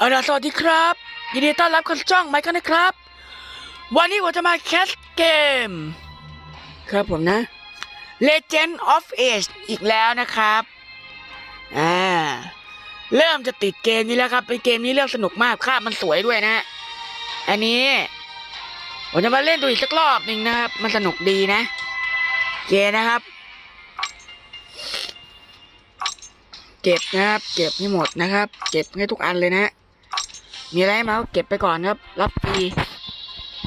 เอาล่ะสวัสดีครับ ยินดีต้อนรับเข้าสู่ช่องไมค์กันนะครับ วันนี้ผมจะมาแคสเกม ครับผมนะ Legend of Age อีกแล้วนะครับอ่าเริ่มจะติดเกมนี้แล้วครับ เป็นเกมนี้เรื่องสนุกมากภาพมันสวยด้วยนะ อันนี้ผมจะมาเล่นดูอีกสักรอบหนึ่งนะครับ มันสนุกดีนะโอเคนะครับ เก็บนะครับ เก็บให้หมดนะครับ เก็บให้ทุกอันเลยนะ มีอะไรมาเก็บไปก่อนครับ รับฟรี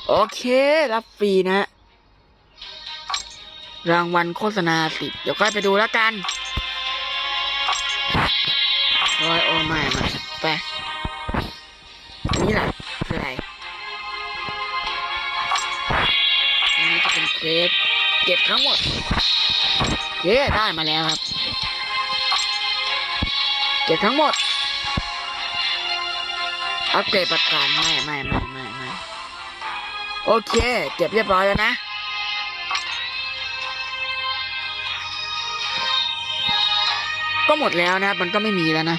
โอเค รับฟรีนะ รางวัลโฆษณาติดเดี๋ยวค่อยไปดูแล้วกันรอยโอไม่มาไปนนี้แหละคืออะไรอันนี้จะเป็นเคสเก็บทั้งหมดเย้ได้มาแล้วครับ เก็บทั้งหมด อัปเกรดประกันไม่ไม่ไม่ไม่ไม่โอเค เก็บเรียบร้อยแล้วนะ ก็หมดแล้วนะครับมันก็ไม่มีแล้วนะ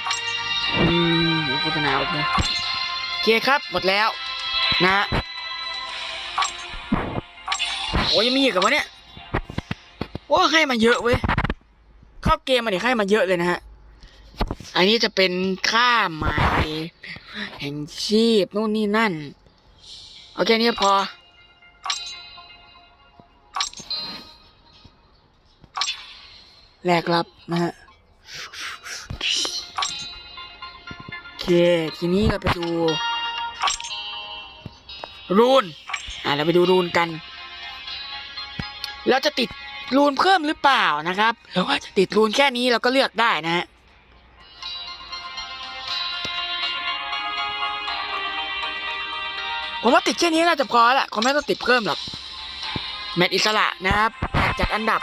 อืมโฆษณาโอเคโอเคครับ หมดแล้ว นะโอ้ยยังมีอีกเหรอวะเนี่ย โอ้ให้มาเยอะเว้ย เข้าเกมมาเนี่ยให้มาเยอะเลยนะฮะ อันนี้จะเป็นค่าหม่แห่งชีพนู่นนี่นั่น โอเคนี้พอ แลกรับนะฮะโอเค ทีนี้เราไปดู รูน อ่าเราไปดูรูนกัน เราจะติดรูนเพิ่มหรือเปล่านะครับหรือว่าจะติดรูนแค่นี้เราก็เลือกได้นะฮะ ผมว่าติดแค่นี้น่าจะพอละคงไม่ต้องติดเพิ่มหรอกแมตช์อิสระนะครับแมตช์จัดอันดับ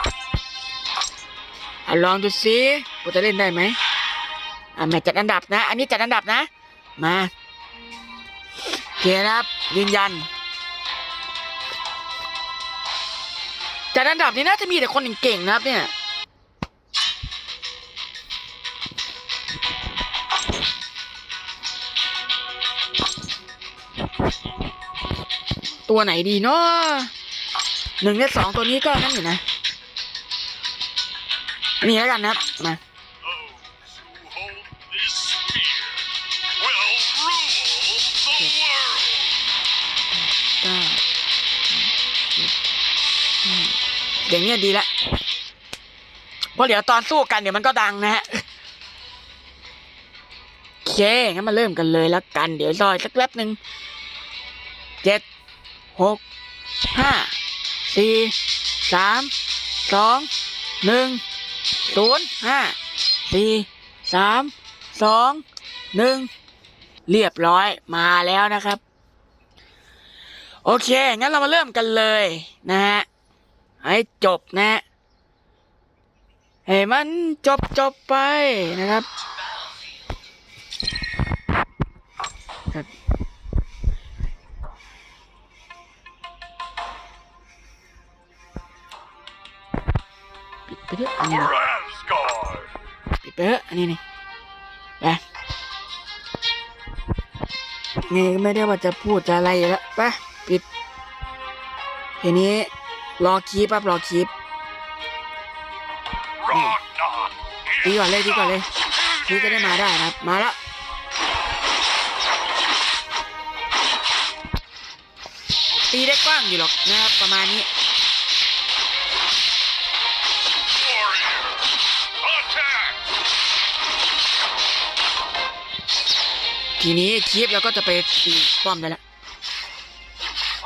อลองดูซิกูจะเล่นได้ไหมอะแมตช์จัดอันดับนะ อันนี้จัดอันดับนะ มาโอเคนะครับ ยืนยัน จัดอันดับนี้น่าจะมีแต่คนเก่งๆนะครับเนี่ย ตัวไหนดีเนาะหนึ่งในสองตัวนี้ก็นั่นอยู่นะอันนี้แล้วกันนะครับมาเก้าสิบห้าอย่างเงี้ยดีละเพราะเดี๋ยวตอนสู้กันเดี๋ยวมันก็ดังนะฮะโอเคงั้นมาเริ่มกันเลยแล้วกัน เดี๋ยวรอสักแป๊บหนึ่งเจ็ด หกห้าสี่สามสองหนึ่งศูนย์ห้าสี่สามสองหนึ่งเรียบร้อยมาแล้วนะครับ โอเค งั้นเรามาเริ่มกันเลยนะฮะ ให้จบนะฮะให้มันจบจบไปนะครับ ไปเถอะอันนี้ For นะ Asgard! ปิดไปเถอะอันนี้นี่ไปนี่ไม่ได้ว่าจะพูดจะอะไรแล้วไปปิดทีนี้รอคีปครับรอคีป Ragnar! ดีก่อนเลยดีก่อนเลยคีจะได้มาได้นะครับ มาแล้วตีได้กว้างอยู่หรอกนะครับประมาณนี้ ทีนี้คีปเราก็จะไปตีป้อมได้แล้ว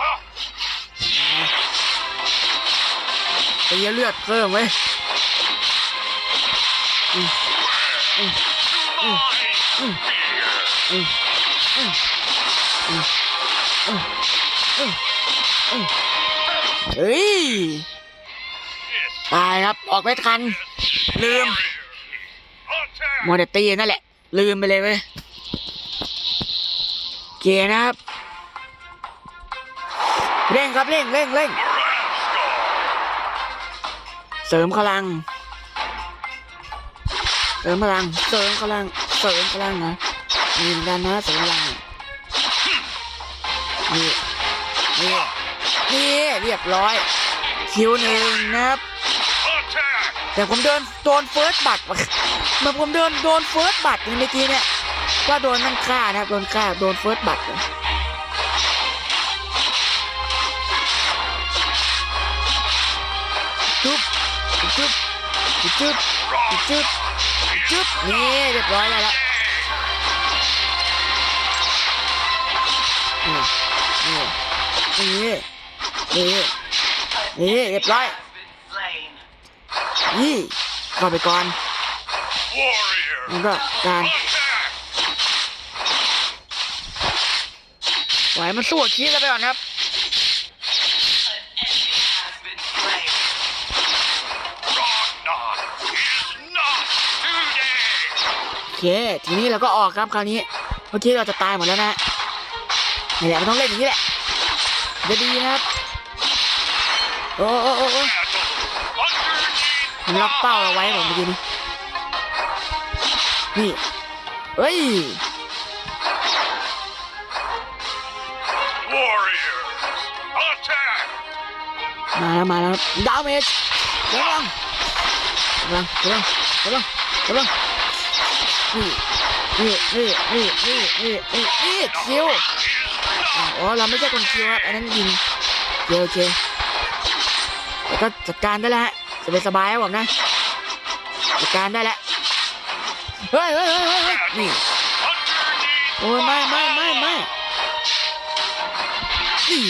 Ah, ตีเลือดเพิ่มเว้ย to my Mm. spear! เฮ้ย Yes, ตายครับ ออกไม่ทัน ลืม Attack! โมเดตีนั่นแหละ ลืมไปเลยเว้ย เกนะครับเร่งครับเร่งเร่งเร่งเสริมพลัง เสริมพลัง เสริมพลัง เสริมพลังนะมีเหมือนกันนะสองอย่างนี่นี่นี่เรียบร้อย คิวหนึ่งนะครับ แต่ผมเดินโดนเฟิร์สบัตร เมื่อผมเดินโดนเฟิร์สบัตรเมื่อกี้เนี่ยว่าโดนนั่นฆ่านะครับ โดนฆ่า โดนเฟิร์สบัตรเลยจุ๊บจุ๊บจุ๊บจุ๊บจุ๊บนี่เรียบร้อยแล้วละนี่นี่นี่นี่เรียบร้อยนี่เข้าไปก่อน แล้วก็การไหวมันสู้กับคีดแล้วไปก่อนครับโอเค ทีนี้เราก็ออกครับคราวนี้เมื่อกี้เราจะตายหมดแล้วนะนี่แหละมันต้องเล่นอย่างนี้แหละจะดีนะครับโอ้โอ้โอ้มันล็อกเป้าเราไว้ผมเมื่อกี้นี้ นี่เฮ้ย Warriors! Attack! มาแล้วมาแล้วดาวเมจกำลังกำลังกำลังกำลังกำลังนี่นี่นี่นี่นี่นี่นี่นี่คิว Is not อ๋อเราไม่ใช่คนคิวครับอันนั้นยิงเดียวโอเคแล้วก็จัดการได้แล้วฮะสบายสบายๆครับผมนะจัดการได้แล้ว เฮ้ยเฮ้ยเฮ้ยเฮ้ยนี่โอ้ยไม่ไม่ไม่ไม่นี่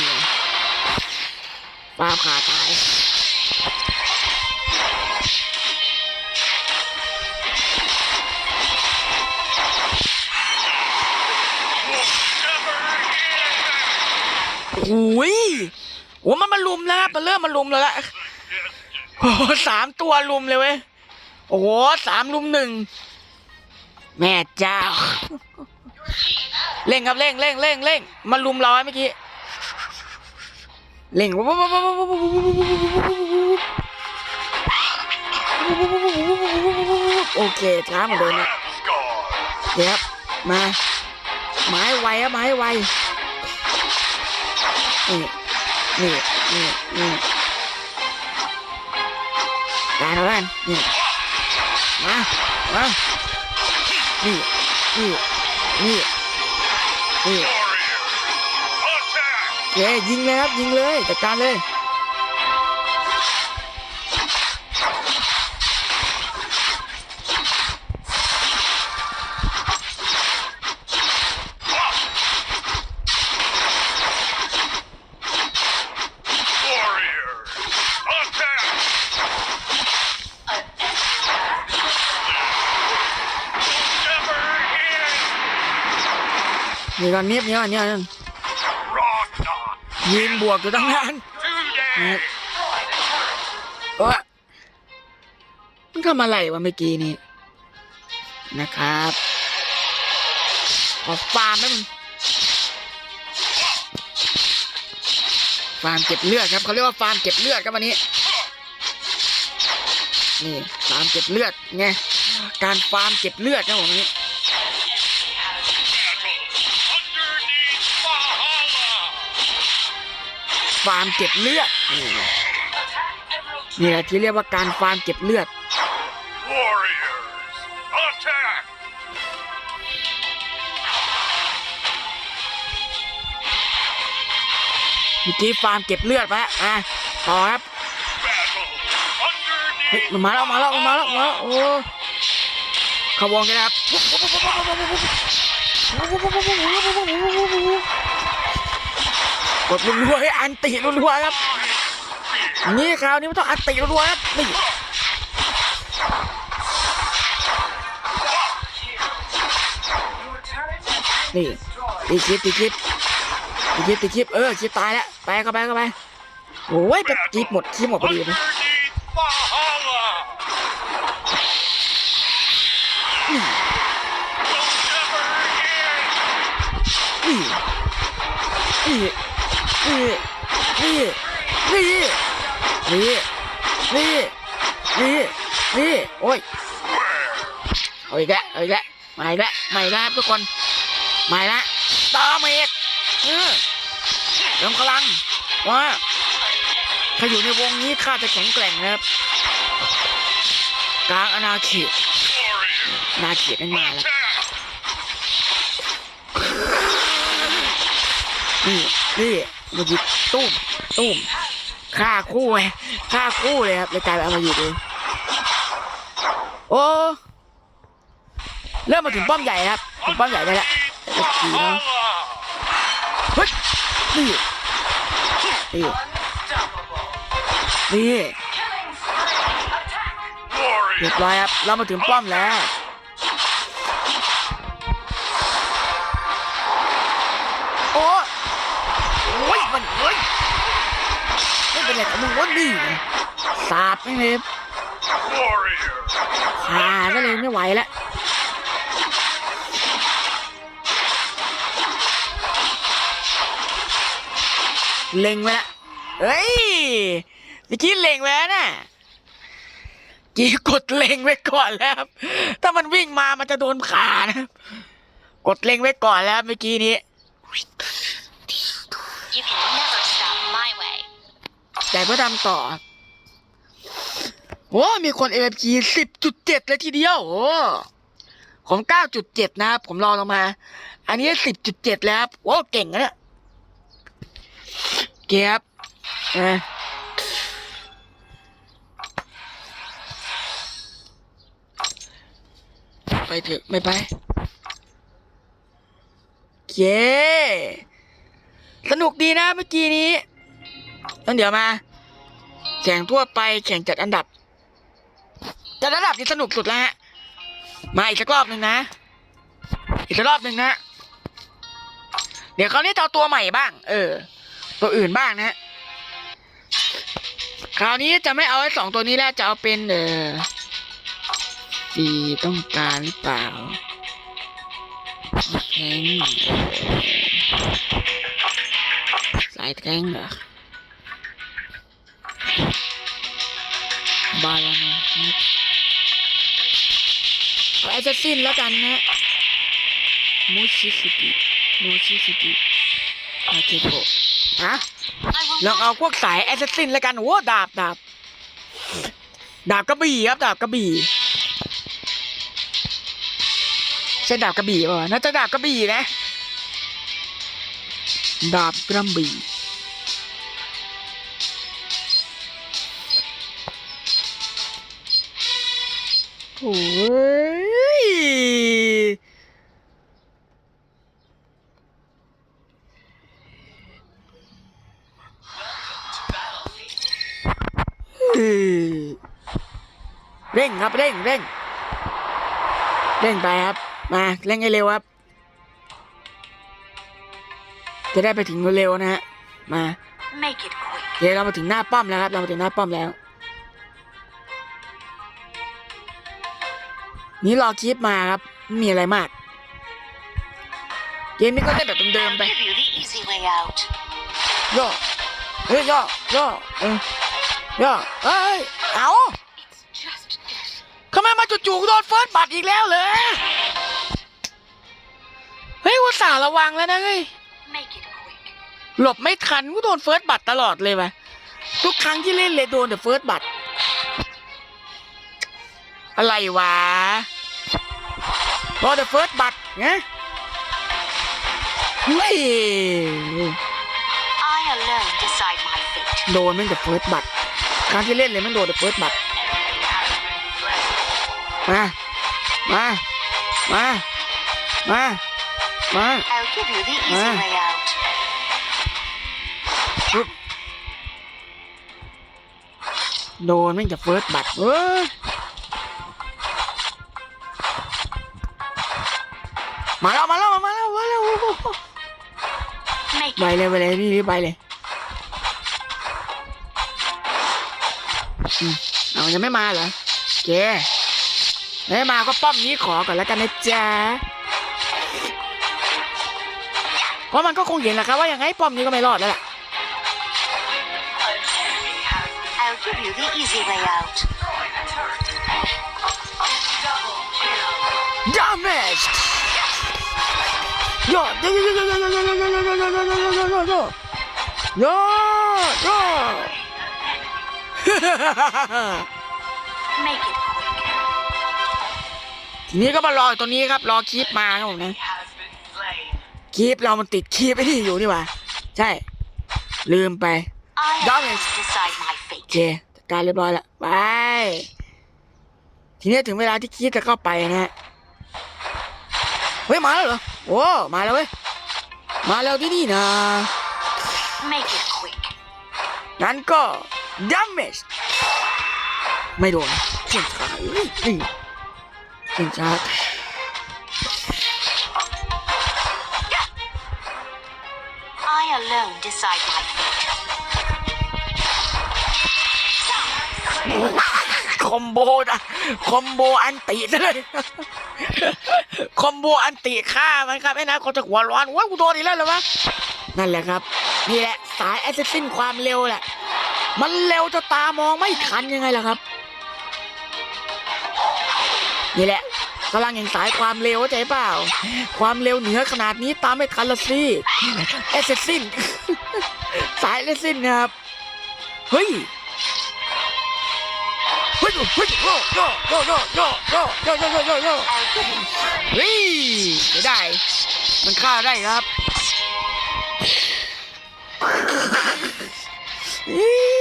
ฟ้าผ่าตายโอ้ยโอ้มันมาลุมแล้วมันเริ่มมาลุมแล้วละโอ้สามตัวลุมเลยเว้ย โอ้สามลุมหนึ่ง แม่เจ้า เร่งครับเร่งเร่งเร่งเร่งมาลุมเราไว้เมื่อกี้เร่งโอเคช้าเหมือนเดิมนะ Ramsguard! เดี๋ยวครับมาไม้ไวครับไม้ไวนี่นี่นี่นี่การเอาแล้วกันนี่มามา นี่นี่นี่นี่ Warriors! Attack! เย้ยิงเลยครับยิงเลยจัดการเลย ก่อนเนียบนี่ก่อนเนี่ยยืนบวกอยู่ตั้งนาน today! เออมันทำอะไรวะเมื่อกี้นี้นะครับขอฟาร์มไหมมึงฟาร์มเก็บเลือดครับเขาเรียกว่าฟาร์มเก็บเลือดครับวันนี้นี่ฟาร์มเก็บเลือดไงการฟาร์มเก็บเลือดครับผมวัน ฟาร์มเก็บเลือดนี่นี่แหละที่เรียกว่าการฟาร์มเก็บเลือด Warriors! Attack! เมื่อกี้ฟาร์มเก็บเลือดไปอะต่อครับ Battle เฮ้ย underneath มันมาแล้วมาแล้วมาแล้วมาแล้วโอ้เขบวงกันนะครับ กดรัวๆให้อันติรัวๆครับนี่คราวนี้มันต้องอันติรัวๆครับนี่นี่ตีคลิปตีคลิปตีคลิปตีคลิปเออคลิปตายแล้วไปเข้าไปเข้าไปโอ้ยเป็นคลิปหมดคลิปหมดพอดีเลยนี่ นี่นี่นี่นี่นี่นี่นี่โอ้ยเอาอีกแล้วเอาอีกแล้วมาอีกแล้วมาอีกแล้วทุกคนใหม่ละวตอมเอกเออลติกำลังว่าถ้าอยู่ในวงนี้ข้าจะแข็งแกร่งครับกลางอนาเขตนาเขตนั่นมาแล้วนี่นี่ มาหยิบตุ้มตุ้มฆ่าคู่ไงฆ่าคู่เลยครับเลยกลายเป็นเอามาหยิบเลยโอ้เริ่มมาถึงป้อมใหญ่ครับถึงป้อมใหญ่ได้แล้วตีเนาะเฮ้ยนี่นี่นี่เรียบร้อยครับเรามาถึงป้อมแล้ว เป็นไรของมึงวะนี่สาบไม่เลย warriors, ขาก็เลยไม่ไหวแล้วเล็งไว้ละเฮ้ยวิกี้เล็งไว้แล้วน่ะกี้กดเล็งไว้ก่อนแล้วถ้ามันวิ่งมามันจะโดนขานะกดเล็งไว้ก่อนแล้วเมื่อกี้นี้ แต่เพื่อทำต่อโอ้มีคน AFP สิบจุดเจ็ดเลยทีเดียวโอ้ของเก้าจุดเจ็ดนะครับ ผมรอลงมา อันนี้สิบจุดเจ็ดแล้วครับโอ้เก่งนะเนี่ยเก็บเอะไปเถอะไม่ไปเย้สนุกดีนะเมื่อกี้นี้ งั้นเดี๋ยวมาแข่งทั่วไปแข่งจัดอันดับ จัดอันดับนี่สนุกสุดแล้วฮะ มาอีกสักรอบหนึ่งนะ อีกสักรอบหนึ่งนะ เดี๋ยวคราวนี้เอาตัวใหม่บ้าง เออ ตัวอื่นบ้างนะ คราวนี้จะไม่เอาไอ้สองตัวนี้แล้วจะเอาเป็นเออฟีต้องการหรือเปล่าแทงเออสายแทงเหรอ บาลานะเอาแอสซัสซินแล้วกันนะมูชิสกิมูชิสกิอาเกโกะฮะ I will ลองเอาพวกสายแอสซัสซินแล้วกันโอ้ดาบดาบดาบกระบี่ครับดาบกระบี่ใช่ดาบกระบี่ป่ะวะน่าจะดาบกระบี่นะ ดาบกระบี่ เฮ้ยเร่งครับเร่งเร่งเร่งไปครับ มาเร่งให้เร็วครับ จะได้ไปถึงเร็วๆนะฮะมา make it quick. เดี๋ยวเรามาถึงหน้าป้อมแล้วครับ เรามาถึงหน้าป้อมแล้ว นี่รอคลิปมาครับไม่มีอะไรมาก เกมนี้ก็ได้แบบเดิม I'll ๆไป give you the easy way out. ย่อเฮ้ยย่อย่อเออ ย่อเอ้ย เอา It's just death. ทำไมมาจู่ๆโดนเฟิร์สบัตรอีกแล้วเลยเฮ้ยอุตส่าห์ระวังแล้วนะเฮ้ย Make it quick. หลบไม่ทันกูโดนเฟิร์สบัตรตลอดเลยว่ะทุกครั้งที่เล่นเลยโดนแต่เฟิร์สบัตรอะไรวะโดนแต่เฟิร์สบัตรไงเฮ้ย I alone decide my fate. โดนแม่งแต่เฟิร์สบัตร ครั้งที่เล่นเลยแม่งโดนแต่เฟิร์สบัตรมา มา มา มา มา I'll give you the easy Ah. way out. ปึ๊บโดนแม่งจะเฟิร์สบัตรเอ้ยมาแล้วมาแล้วมาแล้วมาแล้ว Make ไป it เลยไปเลยนี่นี่ไปเลย เอายังไม่มาเหรอเจ๊ไม่มาก็ป้อมนี้ขอก่อนแล้วกันนะจ๊ะเพราะมันก็คงเห็นแหละครับว่ายังไงป้อมนี้ก็ไม่รอดแล้วล่ะ I'll give you the easy way out. damage ย่อย่อย่อย่อย่อย่อย่อย่อย่อ ทีนี้ก็มารออยู่ตรงนี้ครับ รอคลิปมาครับผมนะ has been slain. คลิปเรามันติดคลิปไอ้นี่อยู่นี่หว่าใช่ ลืมไป I Damn alone it. decide my โอ fate. เคจัดการเรียบร้อยละไปทีนี้ถึงเวลาที่คิดจะเข้าไปนะฮะเฮ้ยมาแล้วเหรอโอ้มาแล้วเว้ยมาแล้วที่นี่นะ Make it quick. งั้นก็ damage ไม่โดนเชี่ยงช้าเฮ้ยนี่เชี่ยงช้า I alone decide my fate. คอมโบนะคอมโบอันติซะเลยคอมโบอันติฆ่ามันครับไอ้นะเขาจะหัวร้อนว้ากูโดนอีกแล้วเหรอวะนั่นแหละครับ นี่แหละสายแอสซิสซินความเร็วแหละ มันเร็วจนตามองไม่ทันยังไงล่ะครับ นี่แหละพลังแห่งสายความเร็วใจเปล่า ความเร็วเหนือขนาดนี้ตามไม่ทันละสิแอสซิสซินสายแอสซิสซินครับ เฮ้ยเฮ้ยเฮ้ยโยโยโยโยโยโยโยโยโยโยโยเฮ้ยไม่ได้ มันฆ่าได้ครับอี๋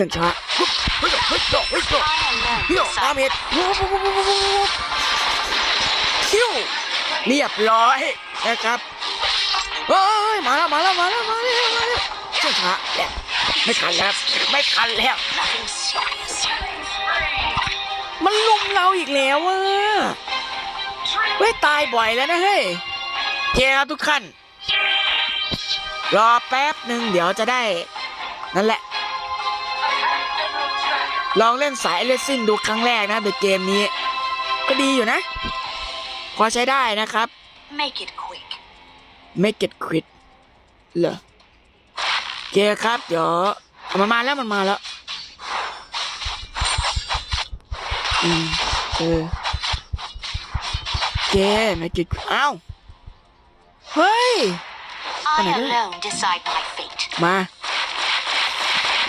เสียงช้าเฮ้ยเฮ้ยเฮ้ยเฮ้ยเฮ้ย I alone เฮ้ยดคิวเรียบร้อยนะครับเฮ้ยมาแล้วมาแล้วมาแล้วมาแล้วมาแล้วเสียงช้าแหละไม่ทันแล้วไม่ทันแล้ว มันลุมเราอีกแล้วอะเฮ้ยตายบ่อยแล้วนะเฮ้ยเจครับทุกท่านรอแป๊บหนึ่งเดี๋ยวจะได้ นั่นแหละ ลองเล่นสายเลสซิ่งดูครั้งแรกนะในเกมนี้ ก็ดีอยู่นะ พอใช้ได้นะครับ Make it quick. make it quit เหรอโอเคครับ เดี๋ยวเอามันมาแล้วมันมาแล้วอืมเออเก make it quit อ้าวเฮ้ย I Ano ba? alone decide my fate. มา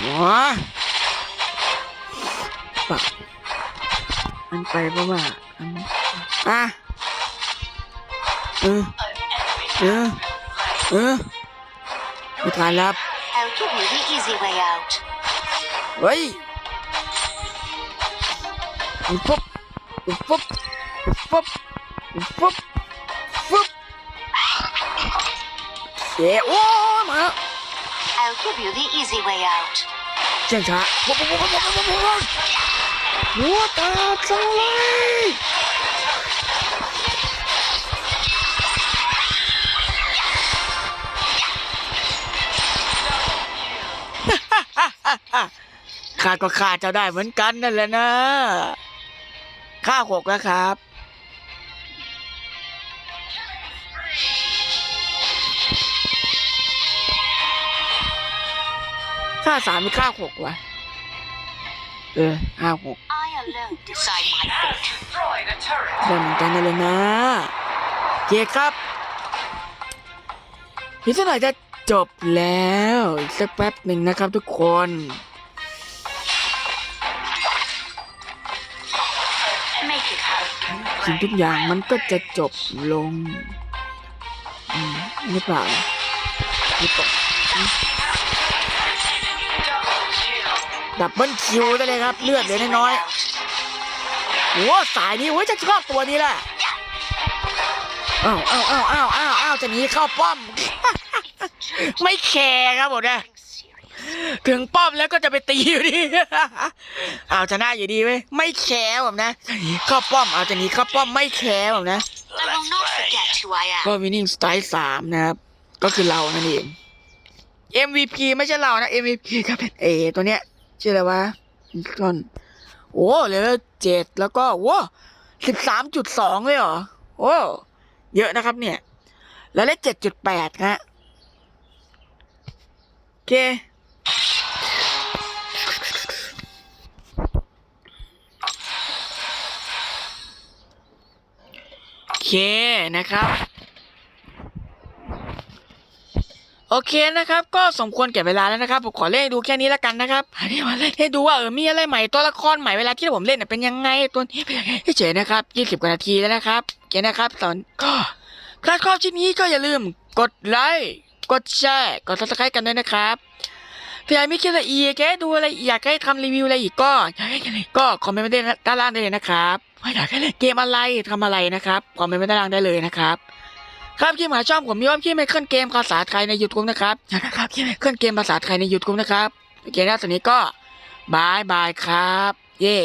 หัว ปะมันไปเพราะว่าอันอะเออ An enemy Yeah. has been slain. เออไม่ทันแล้ว I'll give you the easy way out. เฮ้ยปุ๊บปุ๊บปุ๊บปุ๊บปุ๊บเจ๊โอ้มาแล้ว I'll give you the easy way out. เชี่ยงช้าปุ๊บปุ๊บปุ๊บปุ๊บปุ๊บปุ๊บปุ๊บ หัวตาจังเลยข้าก็ฆ่าเจ้าได้เหมือนกันนั่นแหละนะฆ่าหกแล้วครับฆ่าสามหรือฆ่าหกวะ เออห้าหก I alone decide my fate. Destroyed a turret. ได้เหมือนกันนั่นเลยนะเกียร์ครับอีกสักหน่อยจะจบแล้วอีกสักแป๊บหนึ่งนะครับทุกคน Make it quick. สิ่งทุกอย่างมันก็จะจบลงอืมหรือเปล่าหรือเปล่า Double kill. ดับเบิลคิวได้เลยครับ เลือดเหลือน้อยๆโอ้สายนี้โอ้ยจะชอบตัวนี้แหละอ้าวอ้าวอ้าวอ้าวอ้าวอ้าวจะหนีเข้าป้อม ไม่แคร์ครับผมนะถึงป้อมแล้วก็จะไปตีอยู่ดีเอาชนะอยู่ดีเว้ยไม่แคร์ผมนะเข้าป้อมเอาจะหนีเข้าป้อมไม่แคร์ผมนะก็วินนิ่งสไตล์สามนะครับ ก็คือเรานั่นเอง MVP ไม่ใช่เรานะ MVP ก็เป็นเอตัวเนี้ย ชื่ออะไรวะต้นโอ้เหลือเจ็ดแล้วก็โว้สิบสามจุดสองเลยเหรอโอ้เยอะนะครับเนี่ย แล้วเลขเจ็ดจุดแปดฮะโอเคโอเคนะครับ โอเคนะครับ ก็สมควรแก่เวลาแล้วนะครับผมขอเล่นดูแค่นี้แล้วกันนะครับให้มาเล่นให้ดูว่าเออมีอะไรใหม่ตัวละครใหม่เวลาที่ผมเล่นน่ะเป็นยังไงตัวนี้เป็นยังไงเฉยนะครับยี่สิบกว่านาทีแล้วนะครับโอเคนะครับตอนก็ถ้าชอบชิ้นนี้ก็อย่าลืมกดไลค์กดแชร์กดซับสไครต์กันด้วยนะครับถ้าอยากมีคลิปอะไรอีกแกดูอะไรอยากให้ทำรีวิวอะไรอีกก็ก็คอมเมนต์มาได้ด้านล่างได้เลยนะครับไม่อยากให้เล่นเกมอะไรทำอะไรนะครับคอมเมนต์มาด้านล่างได้เลยนะครับ ครับขี้หมาช่องผมมีว่าที่ไม่ขึ้นเกมภาษาไทยในยูทูบนะครับนะครับขี้ไม่ขึ้นเกมภาษาไทยในยูทูบนะครับโอเคนะตอนนี้ก็บายบายครับ เย่